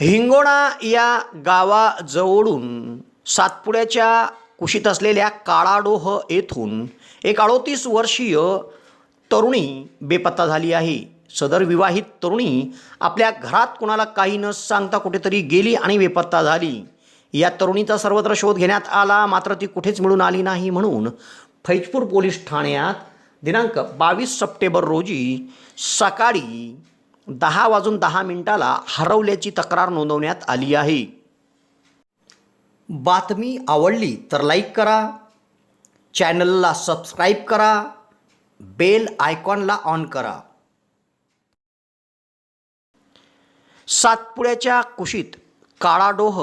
हिंगोणा या गावाजवळून सातपुड्याच्या कुशीत असलेल्या काळाडोह येथून एक अडोतीस वर्षीय तरुणी बेपत्ता झाली आहे. सदर विवाहित तरुणी आपल्या घरात कुणाला काही न सांगता कुठेतरी गेली आणि बेपत्ता झाली. या तरुणीचा सर्वत्र शोध घेण्यात आला मात्र ती कुठेच मिळून आली नाही म्हणून फैजपूर पोलीस ठाण्यात दिनांक बावीस सप्टेंबर रोजी सकाळी दहा वाजून दहा मिनिटाला हरवल्याची तक्रार नोंदवण्यात आली आहे. बातमी आवडली तर लाईक करा. चॅनलला सबस्क्राईब करा. बेल आयकॉनला ऑन करा. सातपुड्याच्या कुशीत काळाडोह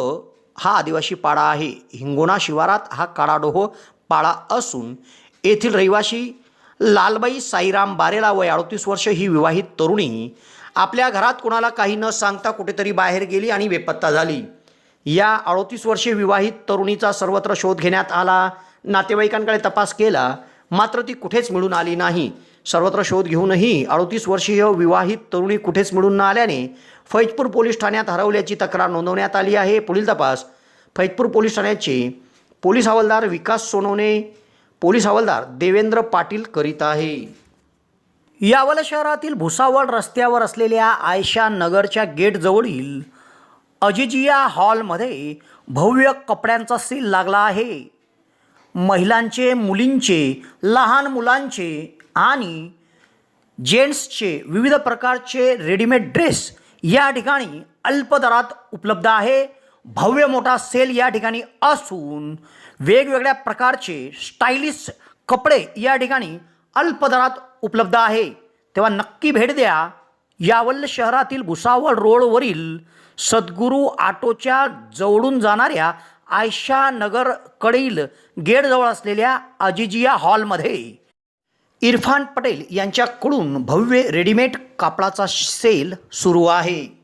हा आदिवासी पाडा आहे. हिंगोणा शिवारात हा काळाडोह पाडा असून येथील रहिवासी लालबाई साईराम बारेला वय अडतीस वर्ष ही विवाहित तरुणी आपल्या घरात कुणाला काही न सांगता कुठेतरी बाहेर गेली आणि बेपत्ता झाली. या अडतीस वर्षे विवाहित तरुणीचा सर्वत्र शोध घेण्यात आला. नातेवाईकांकडे तपास केला मात्र ती कुठेच मिळून आली नाही. सर्वत्र शोध घेऊनही अडोतीस वर्षीय विवाहित तरुणी कुठेच मिळून न आल्याने फैजपूर पोलीस ठाण्यात हरवल्याची तक्रार नोंदवण्यात आली आहे. पुढील तपास. फैजपूर पोलीस ठाण्याचे पोलीस हवालदार विकास सोनवणे पोलीस हवालदार देवेंद्र पाटील करीत आहे. यावल शहरातील भुसावळ रस्त्यावर असलेल्या आयशा नगरच्या गेटजवळील अजिजिया हॉलमध्ये भव्य कपड्यांचा सील लागला आहे. महिलांचे मुलींचे लहान मुलांचे आणि जेंट्सचे विविध प्रकारचे रेडीमेड ड्रेस या ठिकाणी अल्प दरात उपलब्ध आहे. भव्य मोठा सेल या ठिकाणी असून वेगवेगळ्या प्रकारचे स्टायलिश कपडे या ठिकाणी अल्प दरात उपलब्ध आहे. तेव्हा नक्की भेट द्या. यावल्ल शहरातील भुसावळ रोडवरील सद्गुरू आटोच्या जवळून जाणाऱ्या आयशा नगरकडील गेटजवळ असलेल्या अजिजिया हॉलमध्ये. इरफान पटेल यांच्याकडून भव्य रेडीमेड कापडाचा सेल सुरू आहे.